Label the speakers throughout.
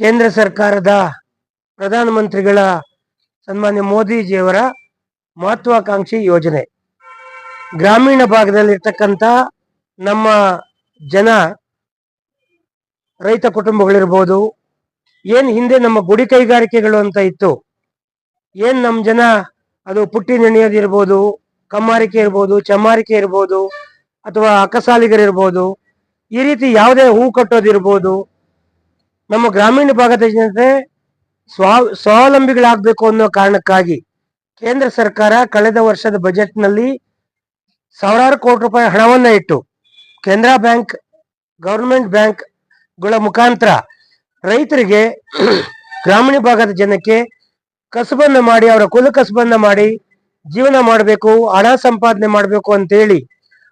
Speaker 1: ಕೇಂದ್ರ ಸರ್ಕಾರದ ಪ್ರಧಾನಮಂತ್ರಿಗಳ ಸನ್ಮಾನ್ಯ ಮೋದಿಜಿಯವರ ಮಹತ್ವಾಕಾಂಕ್ಷಿ ಯೋಜನೆ. ಗ್ರಾಮೀಣ ಭಾಗದಲ್ಲಿರ್ತಕ್ಕಂಥ ನಮ್ಮ ಜನ, ರೈತ ಕುಟುಂಬಗಳಿರ್ಬೋದು, ಏನ್ ಹಿಂದೆ ನಮ್ಮ ಗುಡಿ ಕೈಗಾರಿಕೆಗಳು ಅಂತ ಇತ್ತು, ಏನ್ ನಮ್ಮ ಜನ ಅದು ಪುಟ್ಟಿ ನೆನೆಯೋದಿರ್ಬೋದು ಕಮ್ಮಾರಿಕೆ ಇರ್ಬೋದು, ಚಮ್ಮಾರಿಕೆ ಇರ್ಬೋದು, ಅಥವಾ ಅಕಸಾಲಿಗರಿರ್ಬೋದು, ಈ ರೀತಿ ಯಾವುದೇ ಹೂ ಕಟ್ಟೋದಿರ್ಬೋದು ನಮ್ಮ ಗ್ರಾಮೀಣ ಭಾಗದ ಜನತೆ ಸ್ವಾ ಸ್ವಾವಲಂಬಿಗಳಾಗಬೇಕು ಅನ್ನೋ ಕಾರಣಕ್ಕಾಗಿ ಕೇಂದ್ರ ಸರ್ಕಾರ ಕಳೆದ ವರ್ಷದ ಬಜೆಟ್ನಲ್ಲಿ ಸಾವಿರಾರು ಕೋಟಿ ರೂಪಾಯಿ ಹಣವನ್ನ ಇಟ್ಟು ಕೆನರಾ ಬ್ಯಾಂಕ್, ಗೌರ್ಮೆಂಟ್ ಬ್ಯಾಂಕ್ಗಳ ಮುಖಾಂತರ ರೈತರಿಗೆ ಗ್ರಾಮೀಣ ಭಾಗದ ಜನಕ್ಕೆ ಕಸಬನ್ನ ಮಾಡಿ, ಅವರ ಕುಲ ಕಸಬನ್ನ ಮಾಡಿ ಜೀವನ ಮಾಡಬೇಕು, ಹಣ ಸಂಪಾದನೆ ಮಾಡಬೇಕು ಅಂತೇಳಿ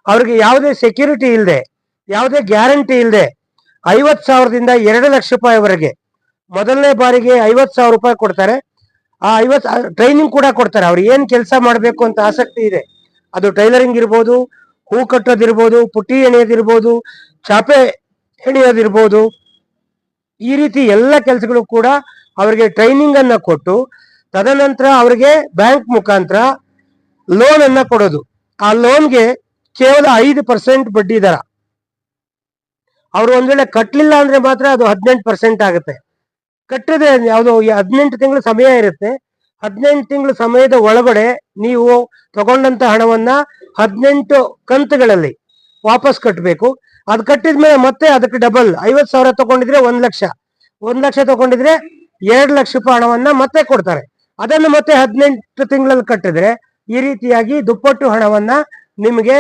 Speaker 1: ಅವ್ರಿಗೆ ಯಾವುದೇ ಸೆಕ್ಯೂರಿಟಿ ಇಲ್ಲದೆ ಯಾವುದೇ ಗ್ಯಾರಂಟಿ ಇಲ್ಲದೆ ಐವತ್ ಸಾವಿರದಿಂದ ಎರಡು ಲಕ್ಷ ರೂಪಾಯಿವರೆಗೆ. ಮೊದಲನೇ ಬಾರಿಗೆ ಐವತ್ ಸಾವಿರ ರೂಪಾಯಿ ಕೊಡ್ತಾರೆ. ಆ ಐವತ್ ಟ್ರೈನಿಂಗ್ ಕೂಡ ಕೊಡ್ತಾರೆ. ಅವ್ರು ಏನ್ ಕೆಲಸ ಮಾಡಬೇಕು ಅಂತ ಆಸಕ್ತಿ ಇದೆ. ಅದು ಟೈಲರಿಂಗ್ ಇರ್ಬೋದು, ಹೂ ಕಟ್ಟೋದಿರ್ಬೋದು ಪುಟ್ಟಿ ಎಣೆಯೋದಿರ್ಬೋದು ಚಾಪೆ ಎಣೆಯೋದಿರ್ಬೋದು ಈ ರೀತಿ ಎಲ್ಲ ಕೆಲಸಗಳು ಕೂಡ ಅವರಿಗೆ ಟ್ರೈನಿಂಗ್ ಅನ್ನ ಕೊಟ್ಟು, ತದನಂತರ ಅವರಿಗೆ ಬ್ಯಾಂಕ್ ಮುಖಾಂತರ ಲೋನ್ ಅನ್ನ ಕೊಡೋದು. ಆ ಲೋನ್ಗೆ ಕೇವಲ ಐದು ಪರ್ಸೆಂಟ್ ಬಡ್ಡಿ ದರ. ಅವರು ಒಂದ್ ವೇಳೆ ಕಟ್ಟಲಿಲ್ಲ ಅಂದ್ರೆ ಮಾತ್ರ ಅದು ಹದಿನೆಂಟು ಪರ್ಸೆಂಟ್ ಆಗುತ್ತೆ. ಕಟ್ಟದೆ ಯಾವುದು ಹದಿನೆಂಟು ತಿಂಗಳು ಸಮಯ ಇರುತ್ತೆ. ಹದಿನೆಂಟು ತಿಂಗಳು ಸಮಯದ ಒಳಗಡೆ ನೀವು ತಗೊಂಡಂತ ಹಣವನ್ನ ಹದಿನೆಂಟು ಕಂತುಗಳಲ್ಲಿ ವಾಪಸ್ ಕಟ್ಟಬೇಕು ಅದು ಕಟ್ಟಿದ್ಮೇಲೆ ಮತ್ತೆ ಅದಕ್ಕೆ ಡಬಲ್ ಐವತ್ ಸಾವಿರ ತಗೊಂಡಿದ್ರೆ ಒಂದ್ ಲಕ್ಷ. ಒಂದ್ ಲಕ್ಷ ತಗೊಂಡಿದ್ರೆ ಎರಡು ಲಕ್ಷ ರೂಪಾಯಿ ಹಣವನ್ನ ಮತ್ತೆ ಕೊಡ್ತಾರೆ. ಅದನ್ನು ಮತ್ತೆ ಹದಿನೆಂಟು ತಿಂಗಳಲ್ಲಿ ಕಟ್ಟಿದ್ರೆ ಈ ರೀತಿಯಾಗಿ ದುಪ್ಪಟ್ಟು ಹಣವನ್ನ ನಿಮಗೆ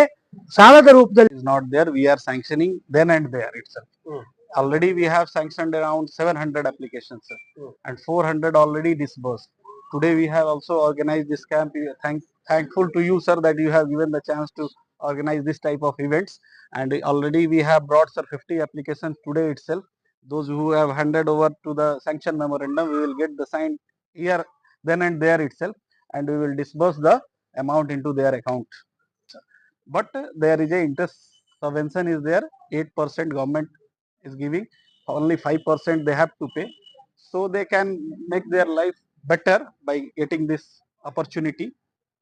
Speaker 1: ಸಾಲದ ರೂಪದಲ್ಲಿ
Speaker 2: is not there, we are sanctioning then and there itself.
Speaker 1: Hmm.
Speaker 2: Already we have sanctioned around 700 applications, sir,
Speaker 1: Hmm.
Speaker 2: and 400 already disbursed. Today we have also organized this camp. We are Thank, thankful to you, sir, that you have given the chance to organize this type of events. And already we have brought, sir, 50 applications today itself. Those who have handed over to the sanction memorandum, we will get the signed here, then and there itself, and we will disburse the amount into their account but there is a interest subvention is there. 8% government is giving. Only 5% they have to pay. So they can make their life better by getting this opportunity.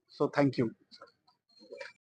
Speaker 2: So thank you